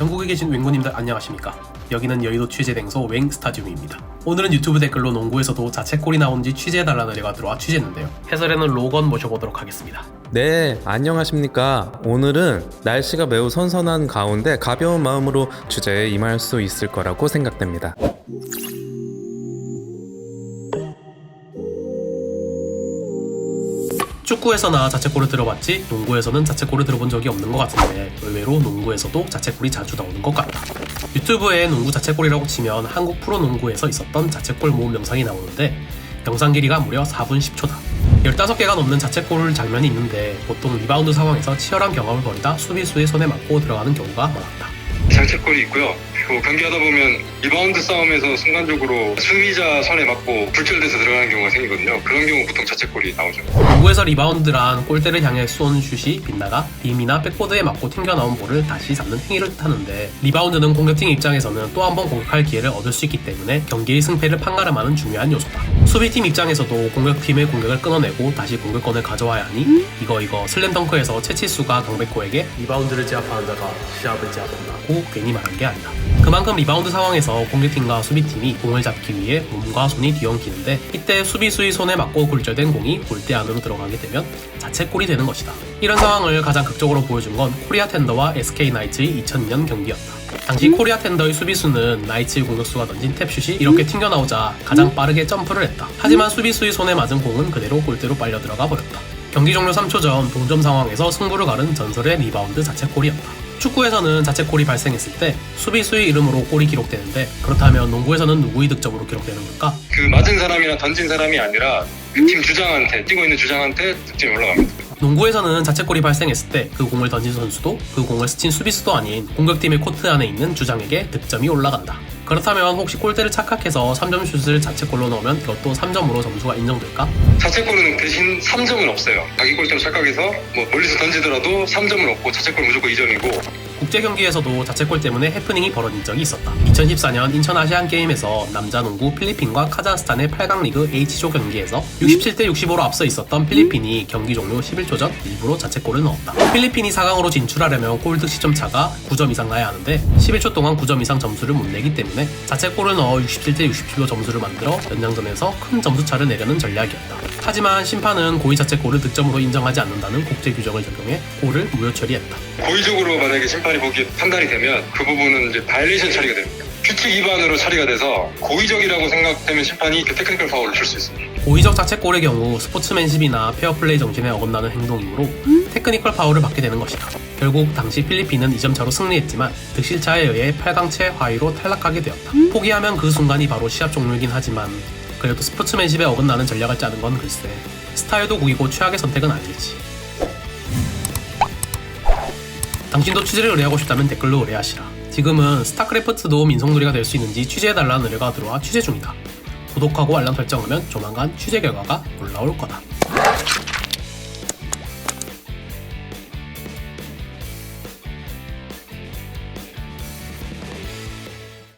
전국에 계신 웽구님들 안녕하십니까? 여기는 여의도 취재댕소 웽 스타디움입니다. 오늘은 유튜브 댓글로 농구에서도 자책골이 나온지 취재해달라는 의뢰가 들어와 취재했는데요. 해설에는 로건 모셔보도록 하겠습니다. 네, 안녕하십니까. 오늘은 날씨가 매우 선선한 가운데 가벼운 마음으로 주제에 임할 수 있을 거라고 생각됩니다. 축구에서나 자책골을 들어봤지 농구에서는 자책골을 들어본 적이 없는 것 같은데 의외로 농구에서도 자책골이 자주 나오는 것 같다. 유튜브에 농구 자책골이라고 치면 한국 프로농구에서 있었던 자책골 모음 영상이 나오는데 영상 길이가 무려 4분 10초다. 15개가 넘는 자책골 장면이 있는데 보통 리바운드 상황에서 치열한 경험을 벌이다 수비수의 손에 맞고 들어가는 경우가 많았다. 장책골이 있고요. 그리고 경기하다 보면 리바운드 싸움에서 순간적으로 수비자 손에 맞고 불철돼서 들어가는 경우가 생기거든요. 그런 경우 보통 자책골이 나오죠. 농구에서 리바운드란 골대를 향해 쏜 슛이 빗나가 림이나 백보드에 맞고 튕겨나온 볼을 다시 잡는 행위를 뜻하는데 리바운드는 공격팀 입장에서는 또 한 번 공격할 기회를 얻을 수 있기 때문에 경기의 승패를 판가름하는 중요한 요소다. 수비팀 입장에서도 공격팀의 공격을 끊어내고 다시 공격권을 가져와야 하니 이거 이거 슬램덩크에서 채치수가 강백호에게 리바운드를 제압하는 자가 시합을 제압한다고 괜히 말한 게 아니다. 그만큼 리바운드 상황에서 공격팀과 수비팀이 공을 잡기 위해 몸과 손이 뒤엉키는데 이때 수비수의 손에 맞고 굴절된 공이 골대 안으로 들어가게 되면 자책골이 되는 것이다. 이런 상황을 가장 극적으로 보여준 건 코리아 텐더와 SK 나이츠의 2002년 경기였다. 당시 코리아 텐더의 수비수는 나이츠의 공격수가 던진 탭슛이 이렇게 튕겨나오자 가장 빠르게 점프를 했다. 하지만 수비수의 손에 맞은 공은 그대로 골대로 빨려 들어가 버렸다. 경기 종료 3초 전 동점 상황에서 승부를 가른 전설의 리바운드 자책골이었다. 축구에서는 자책골이 발생했을 때 수비수의 이름으로 골이 기록되는데 그렇다면 농구에서는 누구의 득점으로 기록되는 걸까? 그 맞은 사람이나 던진 사람이 아니라 그 팀 주장한테 뛰고 있는 주장한테 득점이 올라갑니다. 농구에서는 자책골이 발생했을 때 그 공을 던진 선수도 그 공을 스친 수비수도 아닌 공격팀의 코트 안에 있는 주장에게 득점이 올라간다. 그렇다면 혹시 골대를 착각해서 3점 슛을 자책골로 넣으면 이것도 3점으로 점수가 인정될까? 자책골은 대신 3점은 없어요. 자기 골대로 착각해서 뭐 멀리서 던지더라도 3점은 없고 자책골 무조건 2점이고 국제 경기에서도 자책골 때문에 해프닝이 벌어진 적이 있었다. 2014년 인천 아시안 게임에서 남자 농구 필리핀과 카자흐스탄의 8강 리그 H조 경기에서 67대 65로 앞서 있었던 필리핀이 경기 종료 11초 전 일부러 자책골을 넣었다. 필리핀이 4강으로 진출하려면 골득 시점 차가 9점 이상 나야 하는데 11초 동안 9점 이상 점수를 못 내기 때문에 자책골을 넣어 67대 67로 점수를 만들어 연장전에서 큰 점수 차를 내려는 전략이었다. 하지만 심판은 고의 자책골을 득점으로 인정하지 않는다는 국제 규정을 적용해 골을 무효 처리했다. 고의적으로 만약에 심판 이 보기에 판단이 되면 그 부분은 이제 바이레이션 처리가 됩니다. 규칙 위반으로 처리가 돼서 고의적이라고 생각되면 심판이 그 테크니컬 파울을 줄수 있습니다. 고의적 자책골의 경우 스포츠맨십이나 페어플레이 정신에 어긋나는 행동이므로 테크니컬 파울을 받게 되는 것이다. 결국 당시 필리핀은 2점 차로 승리했지만 득실차에 의해 8강채 하위로 탈락하게 되었다. 포기하면 그 순간이 바로 시합 종료이긴 하지만 그래도 스포츠맨십에 어긋나는 전략을 짜는 건 글쎄 스타일도 구이고 최악의 선택은 아닐지. 당신도 취재를 의뢰하고 싶다면 댓글로 의뢰하시라. 지금은 스타크래프트도 민속놀이가 될 수 있는지 취재해달라는 의뢰가 들어와 취재 중이다. 구독하고 알람 설정하면 조만간 취재 결과가 올라올 거다.